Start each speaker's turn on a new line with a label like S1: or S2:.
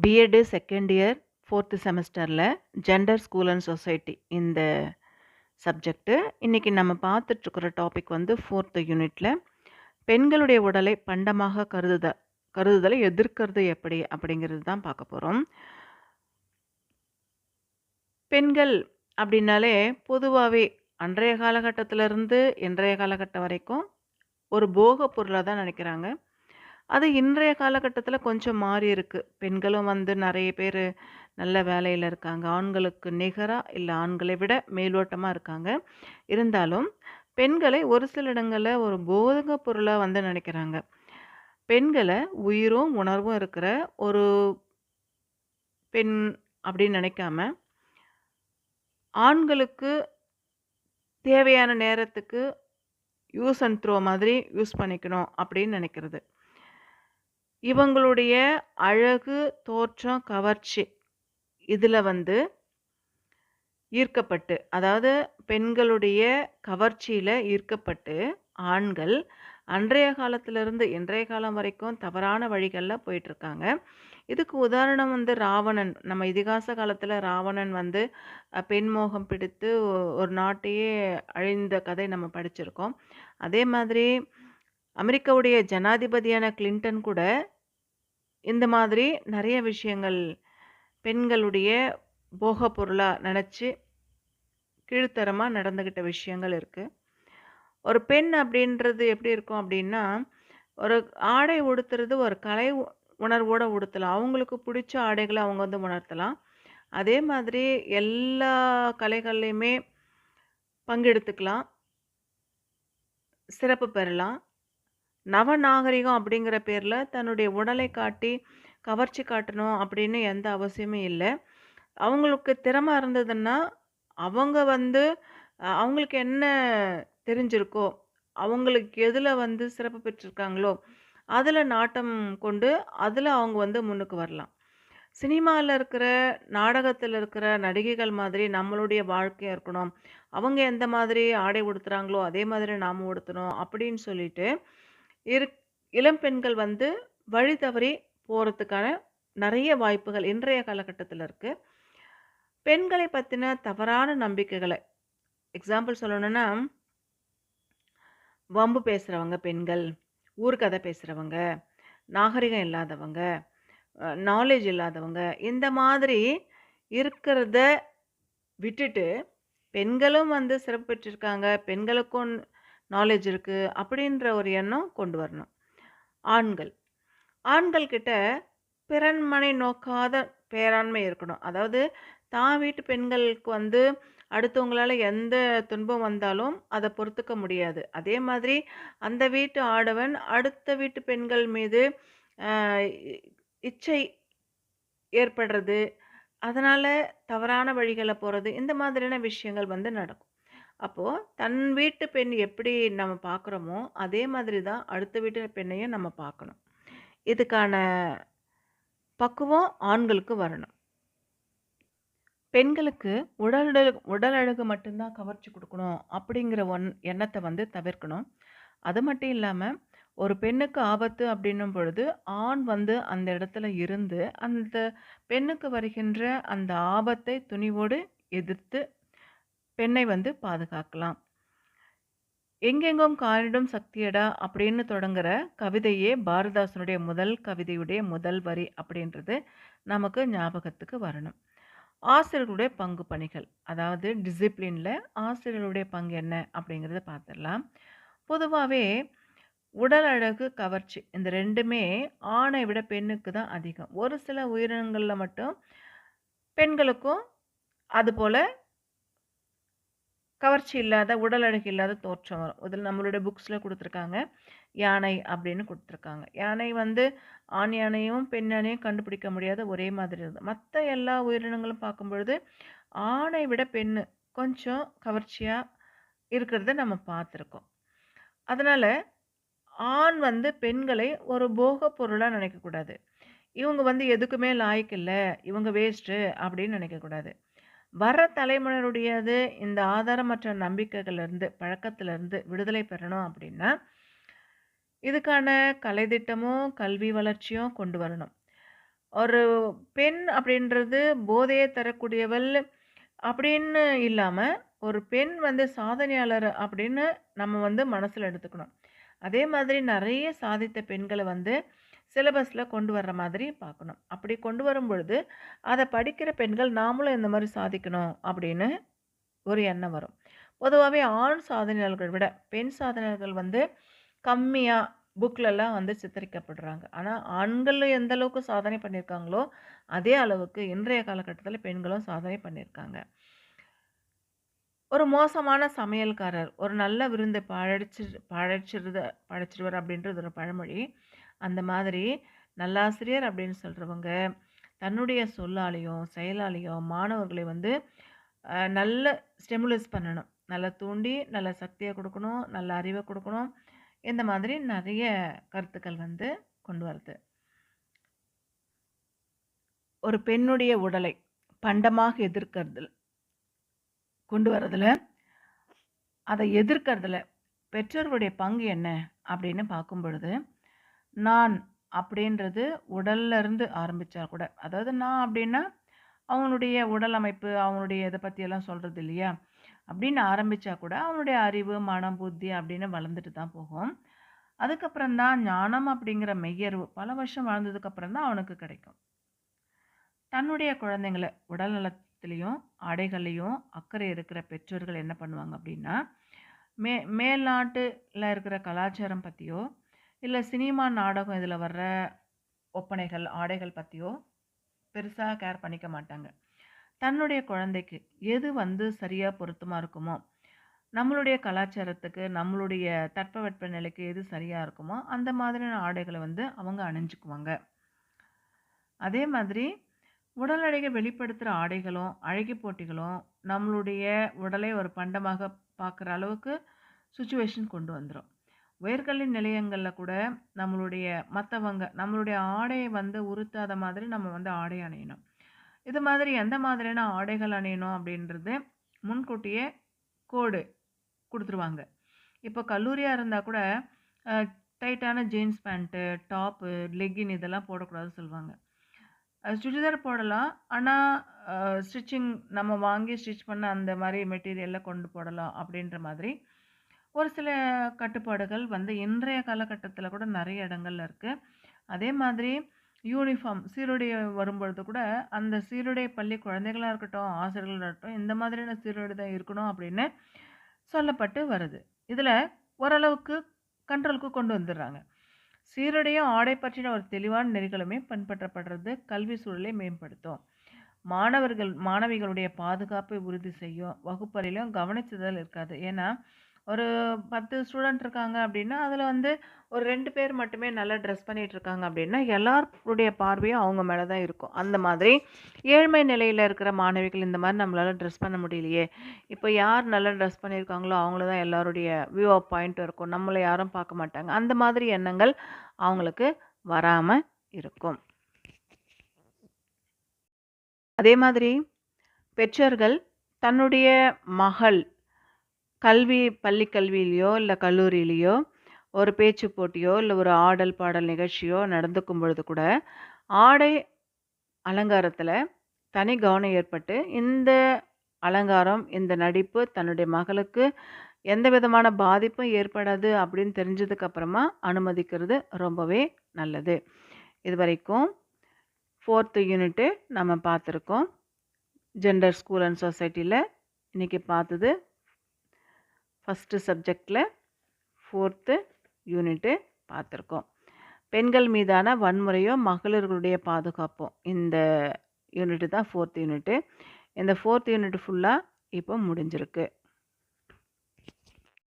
S1: B Ed second year fourth செமஸ்டரில் gender school and society இந்த subject இன்றைக்கி நம்ம பார்த்துட்ருக்குற டாபிக் வந்து ஃபோர்த்து யூனிட்டில் பெண்களுடைய உடலை பண்டமாக கருதுத கருதுதலை எதிர்க்கிறது எப்படி அப்படிங்கிறது தான் பார்க்க போகிறோம் பெண்கள் அப்படின்னாலே பொதுவாகவே அன்றைய காலகட்டத்திலிருந்து இன்றைய காலகட்டம் வரைக்கும் ஒரு போக பொருளாக தான் நினைக்கிறாங்க. அது இன்றைய காலகட்டத்தில் கொஞ்சம் மாறி இருக்குது பெண்களும் வந்து நிறைய பேர் நல்ல வேலையில் இருக்காங்க. ஆண்களுக்கு நிகராக இல்லை ஆண்களை விட மேலோட்டமாக இருக்காங்க. இருந்தாலும் பெண்களை ஒரு சில இடங்களில் ஒரு போதக பொருளாக வந்து நினைக்கிறாங்க. பெண்களை உயிரும் உணர்வும் இருக்கிற ஒரு பெண் அப்படின்னு நினைக்காம ஆண்களுக்கு தேவையான நேரத்துக்கு யூஸ் அண்ட் த்ரோ மாதிரி யூஸ் பண்ணிக்கணும் அப்படின்னு நினைக்கிறது. இவங்களுடைய அழகு தோற்றம் கவர்ச்சி இதில் வந்து ஈர்க்கப்பட்டு அதாவது பெண்களுடைய கவர்ச்சியில் ஈர்க்கப்பட்டு ஆண்கள் அன்றைய காலத்திலிருந்து இன்றைய காலம் வரைக்கும் தவறான வழிகளில் போயிட்டுருக்காங்க. இதுக்கு உதாரணம் வந்து ராவணன். நம்ம இதிகாச காலத்தில் ராவணன் வந்து பெண்மோகம் பிடித்து ஒரு நாட்டையே அழிந்த கதை நம்ம படிச்சிருக்கோம். அதே மாதிரி அமெரிக்காவுடைய ஜனாதிபதியான கிளின்டன் கூட இந்த மாதிரி நிறைய விஷயங்கள் பெண்களுடைய போக பொருளாக நினச்சி கீழ்த்தரமாக நடந்துக்கிட்ட விஷயங்கள் இருக்குது ஒரு பெண் அப்படின்றது எப்படி இருக்கும் அப்படின்னா ஒரு ஆடை உடுத்துறது ஒரு கலை உணர்வோடு உடுத்தலாம். அவங்களுக்கு பிடிச்ச ஆடைகளை அவங்க வந்து உணர்த்தலாம். அதே மாதிரி எல்லா கலைகள்லையுமே பங்கெடுத்துக்கலாம். சிறப்பு பெறலாம். நவநாகரிகம் அப்படிங்கிற பேரில் தன்னுடைய உடலை காட்டி கவர்ச்சி காட்டணும் அப்படின்னு எந்த அவசியமும் இல்லை. அவங்களுக்கு திறமை இருந்ததுன்னா அவங்க வந்து அவங்களுக்கு என்ன தெரிஞ்சிருக்கோ அவங்களுக்கு எதில் வந்து சிறப்பு பெற்றிருக்காங்களோ அதில் நாட்டம் கொண்டு அதில் அவங்க வந்து முன்னுக்கு வரலாம். சினிமாவில் இருக்கிற நாடகத்தில் இருக்கிற நடிகைகள் மாதிரி நம்மளுடைய வாழ்க்கையாக இருக்கணும். அவங்க எந்த மாதிரி ஆடை உடுத்துகிறாங்களோ அதே மாதிரி நாம் உடுத்தணும் அப்படின்னு சொல்லிட்டு இரு இளம் பெண்கள் வந்து வழி தவறி போகிறதுக்கான நிறைய வாய்ப்புகள் இன்றைய காலகட்டத்தில் இருக்குது பெண்களை பற்றின தவறான நம்பிக்கைகளை எக்ஸாம்பிள் சொல்லணும்னா வம்பு பேசுகிறவங்க பெண்கள் ஊர்கதை பேசுகிறவங்க நாகரிகம் இல்லாதவங்க நாலேஜ் இல்லாதவங்க இந்த மாதிரி இருக்கிறத விட்டுட்டு பெண்களும் வந்து சிறப்பு பெற்றிருக்காங்க. பெண்களுக்கும் நாலேஜ் இருக்குது அப்படின்ற ஒரு எண்ணம் கொண்டு வரணும். ஆண்கள். ஆண்கள்கிட்ட பிறன்மனை நோக்காத பேராண்மை இருக்கணும். அதாவது தான் வீட்டு பெண்களுக்கு வந்து அடுத்தவங்களால எந்த துன்பம் வந்தாலும் அதை பொறுத்துக்க முடியாது. அதே மாதிரி அந்த வீட்டு ஆடவன் அடுத்த வீட்டு பெண்கள் மீது இச்சை ஏற்படுறது அதனால் தவறான வழிகளில் போகிறது இந்த மாதிரியான விஷயங்கள் வந்து நடக்கும். அப்போது தன் வீட்டு பெண் எப்படி நம்ம பார்க்குறோமோ அதே மாதிரி தான் அடுத்த வீட்டு பெண்ணையும் நம்ம பார்க்கணும். இதுக்கான பக்குவம் ஆண்களுக்கு வரணும். பெண்களுக்கு உடல் உடல் அழகு மட்டும்தான் கவர்ச்சி கொடுக்கணும் அப்படிங்கிற ஒன் எண்ணத்தை வந்து தவிர்க்கணும். அது மட்டும் இல்லாமல் ஒரு பெண்ணுக்கு ஆபத்து அப்படின்னும் பொழுது ஆண் வந்து அந்த இடத்துல இருந்து அந்த பெண்ணுக்கு வருகின்ற அந்த ஆபத்தை துணிவோடு எதிர்த்து பெண்ணை வந்து பாதுகாக்கலாம். எங்கெங்கும் காரிடும் சக்தியடா அப்படின்னு தொடங்குற கவிதையே பாரதாசனுடைய முதல் கவிதையுடைய முதல் வரி அப்படின்றது நமக்கு ஞாபகத்துக்கு வரணும். ஆசிரியர்களுடைய பங்கு பணிகள் அதாவது டிசிப்ளினில் ஆசிரியர்களுடைய பங்கு என்ன அப்படிங்கிறத பார்த்துடலாம் பொதுவாகவே உடல் அழகு கவர்ச்சி இந்த ரெண்டுமே ஆணை விட பெண்ணுக்கு தான் அதிகம். ஒரு சில உயிரினங்களில் மட்டும் பெண்களுக்கும் அதுபோல் கவர்ச்சி இல்லாத உடல் அழகு இல்லாத தோற்றம் வரும். இதில் நம்மளுடைய புக்ஸில் கொடுத்துருக்காங்க. யானை அப்படின்னு கொடுத்துருக்காங்க. யானை வந்து ஆண் யானையும் பெண் யானையும் கண்டுபிடிக்க முடியாத ஒரே மாதிரி இருந்தது. மற்ற எல்லா உயிரினங்களும் பார்க்கும்பொழுது ஆணை விட பெண் கொஞ்சம் கவர்ச்சியாக இருக்கிறத நம்ம பார்த்துருக்கோம். அதனால் ஆண் வந்து பெண்களை ஒரு போக பொருளாக நினைக்கக்கூடாது. இவங்க வந்து எதுக்குமே லாய்க்கு இல்லை. இவங்க வேஸ்ட்டு அப்படின்னு நினைக்கக்கூடாது. வர தலைமுறையுடையது இந்த ஆதாரமற்ற நம்பிக்கைகள்லேருந்து பழக்கத்திலிருந்து விடுதலை பெறணும் அப்படின்னா இதுக்கான கலைத்திட்டமும் கல்வி வளர்ச்சியும் கொண்டு வரணும் ஒரு பெண் அப்படின்றது போதையை தரக்கூடியவள் அப்படின்னு இல்லாமல் ஒரு பெண் வந்து சாதனையாளர் அப்படின்னு நம்ம வந்து மனசில் எடுத்துக்கணும். அதே மாதிரி நிறைய சாதித்த பெண்களை வந்து சிலபஸில் கொண்டு வர்ற மாதிரி பார்க்கணும். அப்படி கொண்டு வரும்பொழுது, அதை படிக்கிற பெண்கள் நாமளும் இந்த மாதிரி சாதிக்கணும் அப்படின்னு ஒரு எண்ணம் வரும். பொதுவாகவே ஆண் சாதனையாளர்கள் விட, பெண் சாதனையாளர்கள் வந்து கம்மியாக புக்கிலலாம் வந்து சித்தரிக்கப்படுறாங்க. ஆனால் ஆண்கள் எந்த அளவுக்கு சாதனை பண்ணியிருக்காங்களோ, அதே அளவுக்கு இன்றைய காலகட்டத்தில் பெண்களும் சாதனை பண்ணியிருக்காங்க. ஒரு மோசமான சமையல்காரர், ஒரு நல்ல விருந்தை பழடிச்சு பழச்சிருத படைச்சிருவார் அப்படின்றது ஒரு பழமொழி. அந்த மாதிரி நல்லாசிரியர் அப்படின்னு சொல்கிறவங்க தன்னுடைய சொல்லாலையும் செயலாலையும் மாணவர்களை வந்து நல்ல ஸ்டெமுலஸ் பண்ணணும். நல்லா தூண்டி, நல்ல சக்தியை கொடுக்கணும் நல்ல அறிவை கொடுக்கணும் இந்த மாதிரி நிறைய கருத்துக்கள் வந்து கொண்டு வருது. ஒரு பெண்ணுடைய உடலை பண்டமாக எதிர்க்கிறதுல கொண்டு வரதில் அதை எதிர்க்கிறதுல பெற்றோர்களுடைய பங்கு என்ன அப்படின்னு பார்க்கும் பொழுது, நான் அப்படின்றது உடல்ல இருந்து கூட, அதாவது நான் அப்படின்னா, அவங்களுடைய உடல் அமைப்பு, அவனுடைய இதை பற்றியெல்லாம் சொல்கிறது இல்லையா? அப்படின்னு ஆரம்பித்தா கூட, அவனுடைய அறிவு, மனம், புத்தி அப்படின்னு வளர்ந்துட்டு தான் போகும். அதுக்கப்புறம் தான் ஞானம் அப்படிங்கிற மெய்யறிவு பல வருஷம் வாழ்ந்ததுக்கப்புறம் தான் அவனுக்கு கிடைக்கும். தன்னுடைய குழந்தைங்களை உடல் நலத்துலேயும் ஆடைகள்லயும் அக்கறை இருக்கிற பெற்றோர்கள் என்ன பண்ணுவாங்க அப்படின்னா, மே மேல்நாட்டில் இருக்கிற கலாச்சாரம் பற்றியோ இல்லை சினிமா, நாடகம் இதில் வர்ற ஒப்பனைகள், ஆடைகள் பற்றியோ பெருசாக கேர் பண்ணிக்க மாட்டாங்க. தன்னுடைய குழந்தைக்கு எது வந்து சரியாக பொருத்தமாக இருக்குமோ, நம்மளுடைய கலாச்சாரத்துக்கு, நம்மளுடைய தட்பவெட்ப நிலைக்கு எது சரியாக இருக்குமோ, அந்த மாதிரியான ஆடைகளை வந்து அவங்க அணிஞ்சுக்குவாங்க. அதே மாதிரி உடல் அழகை வெளிப்படுத்துகிற ஆடைகளும், அழகி போட்டிகளும் நம்மளுடைய உடலை ஒரு பண்டமாக பார்க்குற அளவுக்கு சுச்சுவேஷன் கொண்டு வந்துடும் உயர்கல்வி நிலையங்களில் கூட நம்மளுடைய மற்றவங்க நம்மளுடைய ஆடையை வந்து உறுத்தாத மாதிரி நம்ம வந்து ஆடை அணியணும். இது மாதிரி எந்த மாதிரியான ஆடைகள் அணியணும் அப்படின்றது முன்கூட்டியே கோடு கொடுத்துருவாங்க இப்போ கல்லூரியாக இருந்தால் கூட, டைட்டான ஜீன்ஸ் பேண்ட்டு, டாப்பு, லெக்கின் இதெல்லாம் போடக்கூடாதுன்னு சொல்லுவாங்க. சுடிதார் போடலாம். ஆனால் ஸ்டிச்சிங் நம்ம வாங்கி ஸ்டிச் பண்ண அந்த மாதிரி மெட்டீரியலில் கொண்டு போடலாம் அப்படின்ற மாதிரி, ஒரு சில கட்டுப்பாடுகள் வந்து இன்றைய காலகட்டத்தில் கூட நிறைய இடங்கள்ல இருக்குது அதே மாதிரி யூனிஃபார்ம் சீருடை வரும்பொழுது கூட, அந்த சீருடை பள்ளி குழந்தைகளாக இருக்கட்டும், ஆசிரியர்களாக இருக்கட்டும், இந்த மாதிரியான சீருடை தான் இருக்கணும் அப்படின்னு சொல்லப்பட்டு வருது. இதில் ஓரளவுக்கு கண்ட்ரோலுக்கு கொண்டு வந்துடுறாங்க சீருடையும், ஆடை பற்றின ஒரு தெளிவான நெறிகளுமே பின்பற்றப்படுறது கல்வி சூழலை மேம்படுத்தும். மாணவர்கள் மாணவிகளுடைய பாதுகாப்பை உறுதி செய்யும். வகுப்பறையிலும் கவனிச்சுதல் இருக்காது. ஏன்னா, ஒரு பத்து ஸ்டூடெண்ட் இருக்காங்க அப்படின்னா, அதில் வந்து ஒரு ரெண்டு பேர் மட்டுமே நல்லா ட்ரெஸ் பண்ணிகிட்டு இருக்காங்க அப்படின்னா, எல்லாருடைய பார்வையும் அவங்க மேலே தான் இருக்கும். அந்த மாதிரி ஏழ்மை நிலையில் இருக்கிற மாணவிகள் இந்த மாதிரி நம்மளால் ட்ரெஸ் பண்ண முடியலையே, இப்போ யார் நல்லா ட்ரெஸ் பண்ணியிருக்காங்களோ, அவங்கள தான் எல்லாருடைய வியூ ஆஃப் பாயிண்ட் இருக்கும். நம்மள யாரும் பார்க்க மாட்டாங்க. அந்த மாதிரி எண்ணங்கள் அவங்களுக்கு வராமல் இருக்கும். அதே மாதிரி பெற்றோர்கள் தன்னுடைய மகள் கல்வி பள்ளி கல்வியிலையோ இல்லை கல்லூரியிலையோ ஒரு பேச்சு போட்டியோ, இல்லை ஒரு ஆடல், பாடல் நிகழ்ச்சியோ நடந்துக்கும் பொழுது கூட, ஆடை அலங்காரத்தில் தனி கவனம் ஏற்பட்டு, இந்த அலங்காரம், இந்த நடிப்பு தன்னுடைய மகளுக்கு எந்த விதமான பாதிப்பும் ஏற்படாது அப்படின்னு தெரிஞ்சதுக்கப்புறமா அனுமதிக்கிறது ரொம்பவே நல்லது. இது வரைக்கும் ஃபோர்த்து யூனிட்டு நம்ம பார்த்துருக்கோம். ஜெண்டர் ஸ்கூல் அண்ட் சொசைட்டியில் இன்றைக்கி பார்த்தது ஃபஸ்ட்டு சப்ஜெக்டில் ஃபோர்த்து யூனிட்டு பார்த்துருக்கோம். பெண்கள் மீதான வன்முறையும், மகளிர்களுடைய பாதுகாப்பும் இந்த யூனிட்டு தான் ஃபோர்த் யூனிட்டு. இந்த ஃபோர்த் யூனிட் ஃபுல்லாக இப்போ முடிஞ்சிருக்கு.